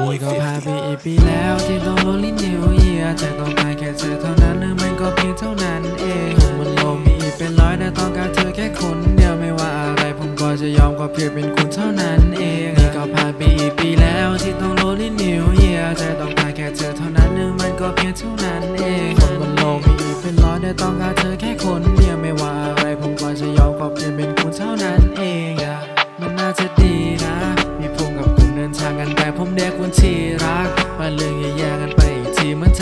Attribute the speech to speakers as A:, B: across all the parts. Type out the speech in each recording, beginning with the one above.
A: โวยก็ผ่านไปอีกปีแล้วที่ต้องโลลิ้นิวเยียแต่ต้องไปแค่เธอเท่านั้นนึงมันก็เพียงเท่านั้นเองมันโลมีอีกเป็นร้อยแต่ต้องการเธอแค่คนเดียวไม่ว่าอะไรผมก็จะยอมก็เพียงเป็นคุณเท่านั้น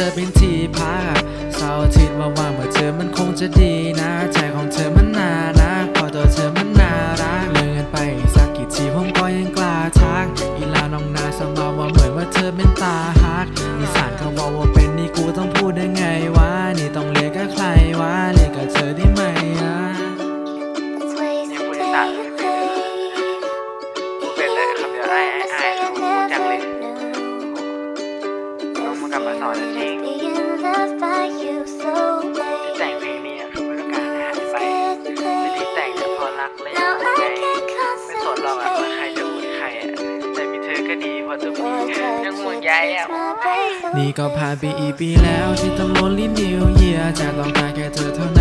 A: อเป็นที่พักเสาร์อาทิตย์ว่างๆเมื่อเธอมันคงจะดีนะใจของเธอมันน่ารักพอตัวเธอมันน่ารักเลื่องกันไปสักกี่ทีผมก็ยังกล้าทักอีลาน้องนาสมาว่าเหมือนว่าเธอเป็นตาฮักอีสาน ก
B: ลับมาสอนจริง
C: Being loved by you so
B: ที่แต่ง
C: late.
B: เพลงนี้คือไม่ต้องการให้หายไปเป็นที่แต่งเฉพาะรักและยัง
C: Now
B: ห่วงใย
C: I can't
B: ไม่สนหรอกอะว่าใครจะ
C: concentrate.
B: พูดใครอะแต่มีเธอก็ดีเพราะทุกที
C: Your
B: ยัง
C: touch
B: ห่วง
C: it
B: ใย
C: takes
B: อะ
C: my breath
A: นี่ก็ผ่านไปอีกปีแล้วที่ต้องโลนลิ้นนิวเยียจะต้องการแค่เธอเท่า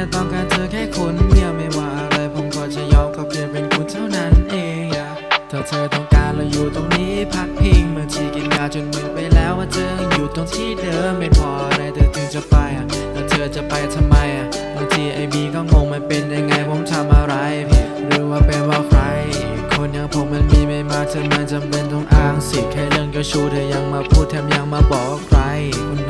A: แต่ต้องการเธอแค่คนเดียวไม่ว่าอะไรผมก็จะยอมก็เพียงเป็นคุณเท่านั้นเองอย่าถ้าเธอต้องการเราอยู่ตรงนี้พักพิงเมื่อที่กินยาจนมึนไปแล้วว่าเธอยังอยู่ตรงที่เดิมไม่พออะไรเธอถึงจะไปอะแล้วเธอจะไปทำไมอะบางทีไอบีก็งงมันเป็นยังไงผมทำอะไรผิดหรือว่าเป็นว่าใครคนอย่างผมมันมีไม่มากเธอมันจำเป็นต้องอ้างสิแค่เรื่องเจ้าชู้เธอยังมาพูดแถมยังมาบอกว่าใครคน